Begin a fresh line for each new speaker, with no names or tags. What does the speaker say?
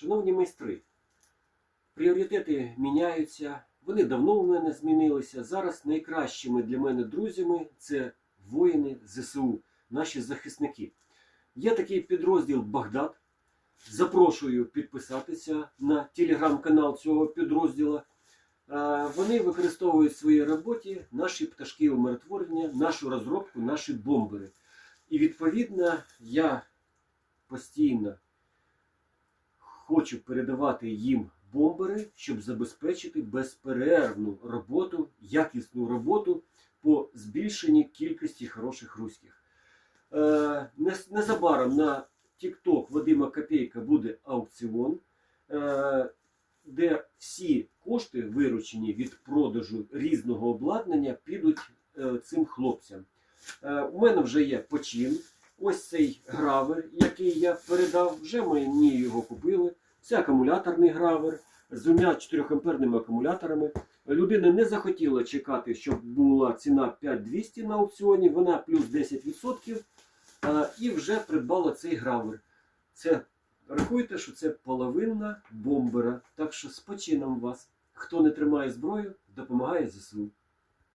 Шановні майстри, пріоритети міняються, вони давно у мене змінилися. Зараз найкращими для мене друзями це воїни ЗСУ, наші захисники. Є такий підрозділ Багдад. Запрошую підписатися на телеграм-канал цього підрозділу. Е, Вони використовують в своїй роботі наші пташки умиротворення, нашу розробку, наші бомбери. І відповідно я постійно хочу передавати їм бомбери, щоб забезпечити безперервну роботу, якісну роботу по збільшенні кількості хороших руських. Е, Незабаром на TikTok Вадима Копейка буде аукціон, е, де всі кошти, виручені від продажу різного обладнання, підуть е, цим хлопцям. У мене вже є почин. Ось цей гравер, який я передав, вже мені його купили. Це акумуляторний гравер з двома 4-амперними акумуляторами. Людина не захотіла чекати, щоб була ціна 5200 на аукціоні, вона плюс 10% і вже придбала цей гравер. Це рахуйте, що це половина бомбера. Так що з почином вас. Хто не тримає зброю, допомагає ЗСУ.